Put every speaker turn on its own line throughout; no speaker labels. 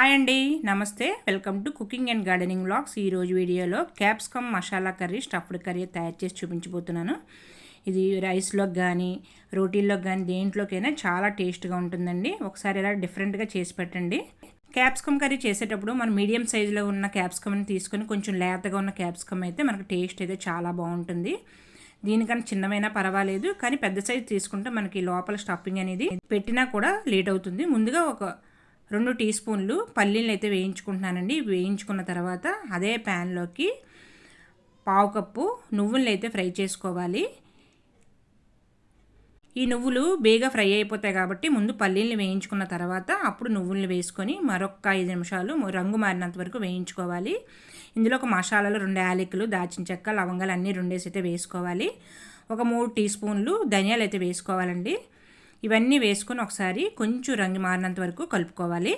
Hi అండి నమస్తే. Welcome to cooking and gardening blogs ఈరోజు వీడియోలో capsicum masala curry stuffed curry తయారు చేసి చూపించబోతున్నాను. ఇది రైస్లోకి కానీ రోటీల్లోకి కానీ దేంట్లోకైనా చాలా టేస్ట్గా ఉంటుందండి. ఒకసారి ఇలా డిఫరెంట్గా చేసి పెట్టండి. క్యాప్సికమ్ కర్రీ చేసేటప్పుడు మనం మీడియం సైజులో ఉన్న క్యాప్సికమ్ని తీసుకొని కొంచెం లేతగా ఉన్న క్యాప్సికమ్ అయితే మనకు టేస్ట్ అయితే చాలా బాగుంటుంది. దీనికన్నా చిన్నమైనా పర్వాలేదు కానీ పెద్ద సైజు తీసుకుంటే మనకి లోపల స్టఫింగ్ అనేది పెట్టినా కూడా లేట్ అవుతుంది. ముందుగా ఒక రెండు టీ స్పూన్లు పల్లీలు అయితే వేయించుకుంటున్నానండి వేయించుకున్న తర్వాత అదే ప్యాన్లోకి పావు కప్పు నువ్వులను అయితే ఫ్రై చేసుకోవాలి. ఈ నువ్వులు బేగా ఫ్రై అయిపోతాయి కాబట్టి ముందు పల్లీలను వేయించుకున్న తర్వాత అప్పుడు నువ్వులను వేసుకొని మరొక ఐదు నిమిషాలు రంగు మారినంత వరకు వేయించుకోవాలి. ఇందులో ఒక మసాలాలు రెండు యాలకులు దాచిన చెక్క లవంగాలు అన్నీ రెండేసి అయితే వేసుకోవాలి. ఒక మూడు టీ స్పూన్లు ధనియాలు అయితే వేసుకోవాలండి. ఇవన్నీ వేసుకొని ఒకసారి కొంచెం రంగు మారినంత వరకు కలుపుకోవాలి.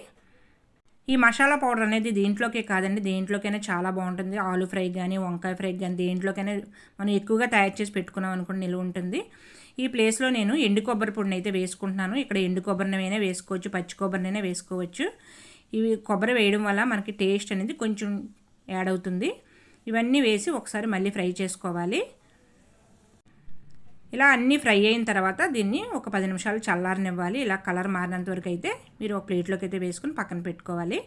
ఈ మసాలా పౌడర్ అనేది దీంట్లోకే కాదండి దేంట్లోకైనా చాలా బాగుంటుంది. ఆలు ఫ్రై కానీ వంకాయ ఫ్రై కానీ దేంట్లోకైనా మనం ఎక్కువగా తయారు చేసి పెట్టుకున్నాం అనుకుని నిలువ ఉంటుంది. ఈ ప్లేస్లో నేను ఎండు కొబ్బరి పొడిని అయితే వేసుకుంటున్నాను. ఇక్కడ ఎండు కొబ్బరినైనా వేసుకోవచ్చు పచ్చి కొబ్బరినైనా వేసుకోవచ్చు. ఇవి కొబ్బరి వేయడం వల్ల మనకి టేస్ట్ అనేది కొంచెం యాడ్ అవుతుంది. ఇవన్నీ వేసి ఒకసారి మళ్ళీ ఫ్రై చేసుకోవాలి. ఇలా అన్నీ ఫ్రై అయిన తర్వాత దీన్ని ఒక పది నిమిషాలు చల్లారనివ్వాలి. ఇలా కలర్ మారినంత వరకు అయితే మీరు ఒక ప్లేట్లోకి అయితే వేసుకుని పక్కన పెట్టుకోవాలి.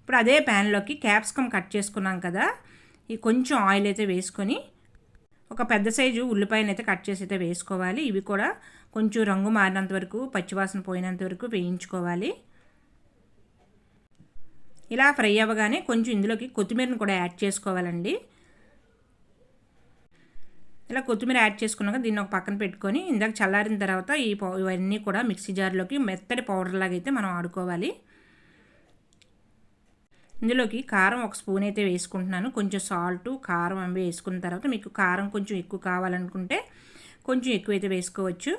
ఇప్పుడు అదే ప్యాన్లోకి క్యాప్సికమ్ కట్ చేసుకున్నాం కదా ఈ కొంచెం ఆయిల్ అయితే వేసుకొని ఒక పెద్ద సైజు ఉల్లిపాయలు అయితే కట్ చేసి అయితే వేసుకోవాలి. ఇవి కూడా కొంచెం రంగు మారినంత వరకు పచ్చివాసన పోయినంత వరకు వేయించుకోవాలి. ఇలా ఫ్రై అవ్వగానే కొంచెం ఇందులోకి కొత్తిమీరను కూడా యాడ్ చేసుకోవాలండి. ఇలా కొత్తిమీర యాడ్ చేసుకున్నాక దీన్ని ఒక పక్కన పెట్టుకొని ఇందాక చల్లారిన తర్వాత ఈ ఇవన్నీ కూడా మిక్సీ జార్లోకి మెత్తడి పౌడర్ లాగా అయితే మనం ఆడుకోవాలి. ఇందులోకి కారం ఒక స్పూన్ అయితే వేసుకుంటున్నాను. కొంచెం సాల్ట్ కారం అవి వేసుకున్న తర్వాత మీకు కారం కొంచెం ఎక్కువ కావాలనుకుంటే కొంచెం ఎక్కువ అయితే వేసుకోవచ్చు.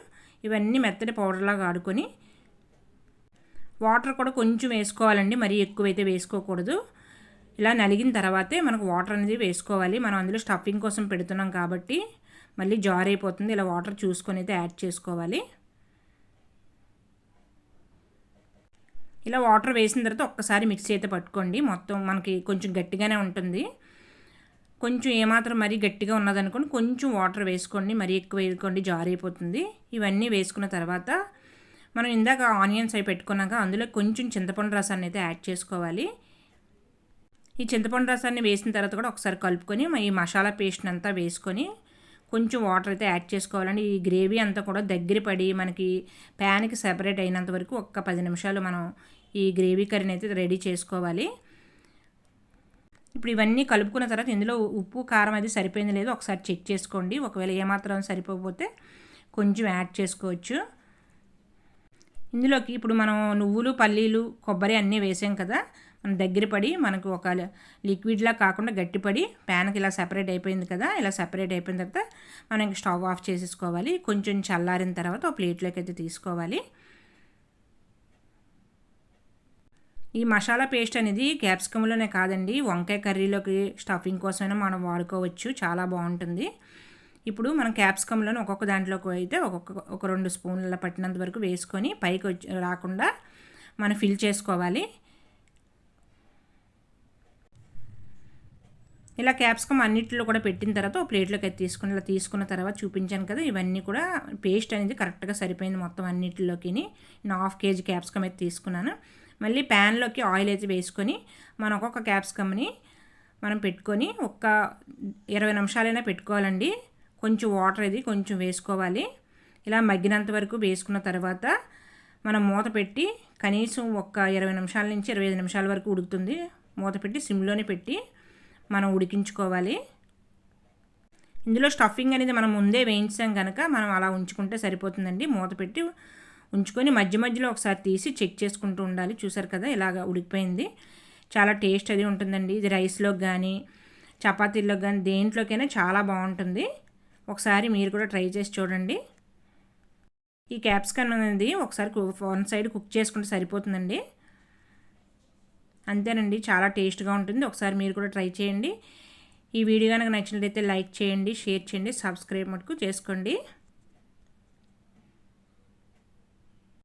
ఇవన్నీ మెత్తటి పౌడర్లాగా ఆడుకొని వాటర్ కూడా కొంచెం వేసుకోవాలండి. మరీ ఎక్కువైతే వేసుకోకూడదు. ఇలా నలిగిన తర్వాతే మనకు వాటర్ అనేది వేసుకోవాలి. మనం అందులో స్టఫింగ్ కోసం పెడుతున్నాం కాబట్టి మళ్ళీ జార్ అయిపోతుంది. ఇలా వాటర్ చూసుకొని అయితే యాడ్ చేసుకోవాలి. ఇలా వాటర్ వేసిన తర్వాత ఒక్కసారి మిక్సీ అయితే పట్టుకోండి. మొత్తం మనకి కొంచెం గట్టిగానే ఉంటుంది. కొంచెం ఏమాత్రం మరీ గట్టిగా ఉన్నదనుకోండి కొంచెం వాటర్ వేసుకోండి. మరీ ఎక్కువ వేసుకోండి జార్ అయిపోతుంది. ఇవన్నీ వేసుకున్న తర్వాత మనం ఇందాక ఆనియన్స్ అవి పెట్టుకున్నాక అందులో కొంచెం చింతపండు రసాన్ని అయితే యాడ్ చేసుకోవాలి. ఈ చింతపండు రసాన్ని వేసిన తర్వాత కూడా ఒకసారి కలుపుకొని ఈ మసాలా పేస్ట్ని అంతా వేసుకొని కొంచెం వాటర్ అయితే యాడ్ చేసుకోవాలండి. ఈ గ్రేవీ అంతా కూడా దగ్గర పడి మనకి ప్యాన్కి సెపరేట్ అయినంత వరకు ఒక్క పది నిమిషాలు మనం ఈ గ్రేవీ కర్రీని అయితే రెడీ చేసుకోవాలి. ఇప్పుడు ఇవన్నీ కలుపుకున్న తర్వాత ఇందులో ఉప్పు కారం అది సరిపోయింది లేదో ఒకసారి చెక్ చేసుకోండి. ఒకవేళ ఏమాత్రం సరిపోకపోతే కొంచెం యాడ్ చేసుకోవచ్చు. ఇందులోకి ఇప్పుడు మనం నువ్వులు పల్లీలు కొబ్బరి అన్నీ వేసాం కదా మన దగ్గర పడి మనకు ఒక లిక్విడ్లా కాకుండా గట్టిపడి ప్యాన్కి ఇలా సెపరేట్ అయిపోయింది కదా ఇలా సెపరేట్ అయిపోయిన తర్వాత మనం స్టవ్ ఆఫ్ చేసేసుకోవాలి. కొంచెం చల్లారిన తర్వాత ఒక ప్లేట్లోకి అయితే తీసుకోవాలి. ఈ మసాలా పేస్ట్ అనేది క్యాప్సికంలోనే కాదండి వంకాయ కర్రీలోకి స్టఫింగ్ కోసమైనా మనం వాడుకోవచ్చు చాలా బాగుంటుంది. ఇప్పుడు మనం క్యాప్సికంలోనే ఒక్కొక్క దాంట్లోకి అయితే ఒక్కొక్క ఒక రెండు స్పూన్ల పట్టినంత వరకు వేసుకొని పైకి వచ్చి రాకుండా మనం ఫిల్ చేసుకోవాలి. ఇలా క్యాప్సికమ్ అన్నింటిలో కూడా పెట్టిన తర్వాత ఒక ప్లేట్లోకి అయితే తీసుకుని ఇలా తీసుకున్న తర్వాత చూపించాను కదా ఇవన్నీ కూడా పేస్ట్ అనేది కరెక్ట్గా సరిపోయింది మొత్తం అన్నింటిలోకి నేను హాఫ్ కేజీ క్యాప్సికమ్ అయితే తీసుకున్నాను. మళ్ళీ ప్యాన్లోకి ఆయిల్ అయితే వేసుకొని మనం ఒక్కొక్క క్యాప్సికమ్ని మనం పెట్టుకొని ఒక్క ఇరవై నిమిషాలైనా పెట్టుకోవాలండి. కొంచెం వాటర్ అది కొంచెం వేసుకోవాలి. ఇలా మగ్గినంత వరకు వేసుకున్న తర్వాత మనం మూత పెట్టి కనీసం ఒక్క ఇరవై నిమిషాల నుంచి ఇరవై ఐదు నిమిషాల వరకు ఉడుకుతుంది. మూత పెట్టి సిమ్లోనే పెట్టి మనం ఉడికించుకోవాలి. ఇందులో స్టఫింగ్ అనేది మనం ముందే వేయించాం కనుక మనం అలా ఉంచుకుంటే సరిపోతుందండి. మూత పెట్టి ఉంచుకొని మధ్య మధ్యలో ఒకసారి తీసి చెక్ చేసుకుంటూ ఉండాలి. చూసారు కదా ఇలాగ ఉడికిపోయింది. చాలా టేస్ట్ అది ఉంటుందండి. ఇది రైస్లోకి కానీ చపాతీల్లోకి కానీ దేంట్లోకైనా చాలా బాగుంటుంది. ఒకసారి మీరు కూడా ట్రై చేసి చూడండి. ఈ క్యాప్సికన్ అనేది ఒకసారి వన్ సైడ్ కుక్ చేసుకుంటే సరిపోతుందండి. అంతేనండి. చాలా టేస్ట్గా ఉంటుంది. ఒకసారి మీరు కూడా ట్రై చేయండి. ఈ వీడియో కనుక నచ్చినట్లయితే లైక్ చేయండి షేర్ చేయండి సబ్స్క్రైబ్ మటుకు చేసుకోండి.